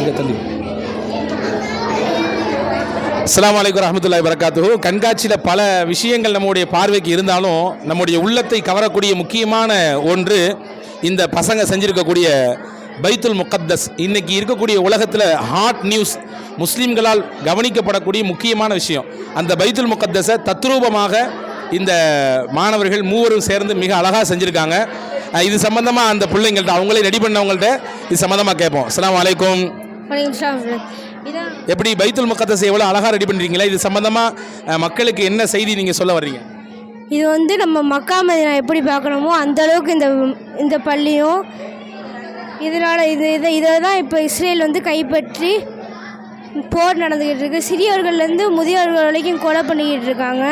இங்கே தள்ளி. அஸ்ஸலாமு அலைக்கும் கண்காட்சியில் பல விஷயங்கள் நம்முடைய பார்வைக்கு இருந்தாலும் நம்முடைய உள்ளத்தை கவரக்கூடிய முக்கியமான ஒன்று இந்த பசங்க செஞ்சிருக்கக்கூடிய பைத்துல் முகத்தஸ். இன்னைக்கு இருக்கக்கூடிய உலகத்தில் ஹாட் நியூஸ் முஸ்லீம்களால் கவனிக்கப்படக்கூடிய முக்கியமான விஷயம். அந்த பைத்துல் முகத்தஸை தத்ரூபமாக இந்த மாணவர்கள் மூவரும் சேர்ந்து மிக அழகாக செஞ்சுருக்காங்க. இது சம்பந்தமாக அந்த பிள்ளைங்கள்ட்ட அவங்களே ரெடி பண்ணவங்கள்ட்ட இது சம்மந்தமாக கேட்போம். அஸ்லாம் அலைக்கும் எப்படி பைத்துல் முகத்தஸ் எவ்வளோ அழகாக ரெடி பண்ணுறீங்களா இது சம்மந்தமாக மக்களுக்கு என்ன செய்தி நீங்கள் சொல்ல வர்றீங்க? இது வந்து நம்ம மக்கா மதினா எப்படி பார்க்கணுமோ அந்த அளவுக்கு இந்த இந்த பள்ளியும் இதனால் இது இதை இதை தான் இப்போ இஸ்ரேல் வந்து கைப்பற்றி போர் நடந்துக்கிட்டு இருக்கு. சிறியவர்கள்லேருந்து முதியோர்கள் வரைக்கும் கொலை பண்ணிக்கிட்டு இருக்காங்க.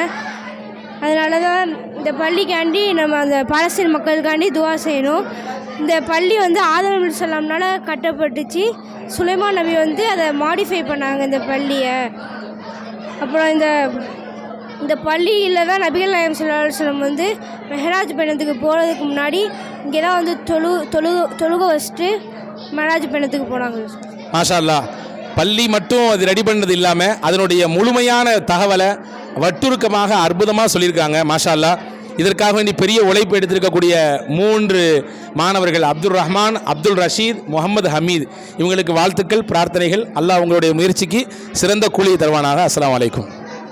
அதனால தான் இந்த பள்ளிக்காண்டி நம்ம அந்த பாலஸ்தீன் மக்களுக்காண்டி துவா செய்யணும். இந்த பள்ளி வந்து ஆதரவு சொல்லாம்னால கட்டப்பட்டுச்சு. சுலைமான் நபி வந்து அதை மாடிஃபை பண்ணாங்க இந்த பள்ளியை. அப்புறம் இந்த இந்த பள்ளியில் தான் நபிகள் நாயம் சொல்லம் வந்து மெஹராஜ் பயணத்துக்கு போகிறதுக்கு முன்னாடி இங்கே தான் வந்து தொழு தொழு தொழுக வச்சுட்டு மெஹராஜ் பயணத்துக்கு போனாங்க. மாஷா பள்ளி மட்டும் அது ரெடி பண்ணது இல்லாமல் அதனுடைய முழுமையான தகவலை வட்டுருக்கமாக அற்புதமாக சொல்லியிருக்காங்க மாஷால்லா இதற்காக வேண்டி பெரிய உழைப்பு எடுத்திருக்கக்கூடிய மூன்று மாணவர்கள் அப்துல் ரஹ்மான் அப்துல் ரஷீத் முகமது ஹமீத். இவங்களுக்கு வாழ்த்துக்கள் பிரார்த்தனைகள். அல்லாஹ் உங்களுடைய முயற்சிக்கு சிறந்த கூலியை தருவானாக. அஸ்லாம் அலைக்கும்.